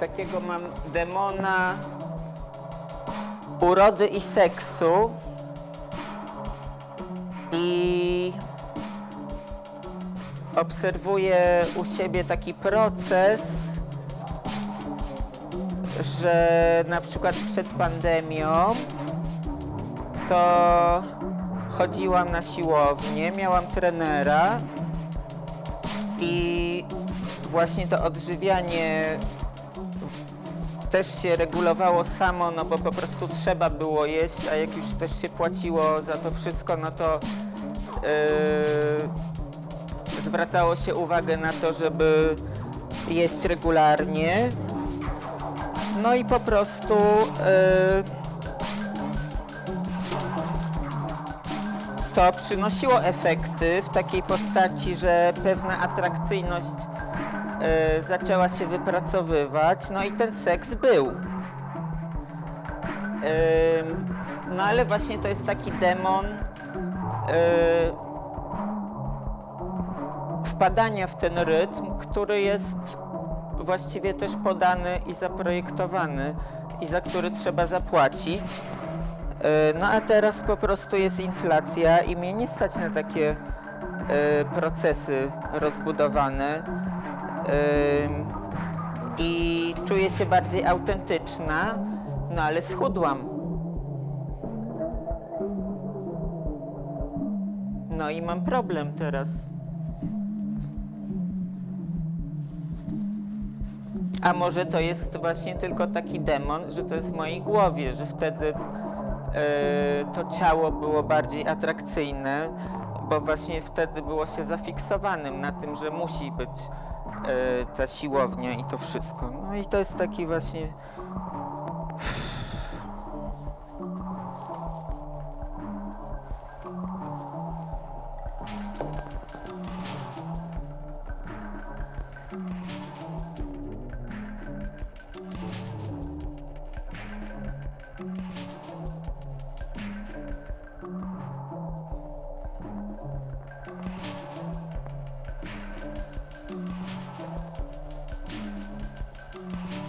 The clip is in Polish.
takiego mam demona urody i seksu. I obserwuję u siebie taki proces, że na przykład przed pandemią to chodziłam na siłownię, miałam trenera i właśnie to odżywianie też się regulowało samo, no bo po prostu trzeba było jeść, a jak już też się płaciło za to wszystko, no to yy, zwracało się uwagę na to, żeby jeść regularnie. No i po prostu yy, to przynosiło efekty w takiej postaci, że pewna atrakcyjność e, zaczęła się wypracowywać, no i ten seks był. Ym, no ale właśnie to jest taki demon y, wpadania w ten rytm, który jest właściwie też podany i zaprojektowany i za który trzeba zapłacić. E, No a teraz po prostu jest inflacja i mnie nie stać na takie e, procesy rozbudowane. I czuję się bardziej autentyczna, no ale schudłam. No i mam problem teraz. A może to jest właśnie tylko taki demon, że to jest w mojej głowie, że wtedy e, to ciało było bardziej atrakcyjne, bo właśnie wtedy było się zafiksowanym na tym, że musi być y, ta siłownia i to wszystko. No i to jest taki właśnie.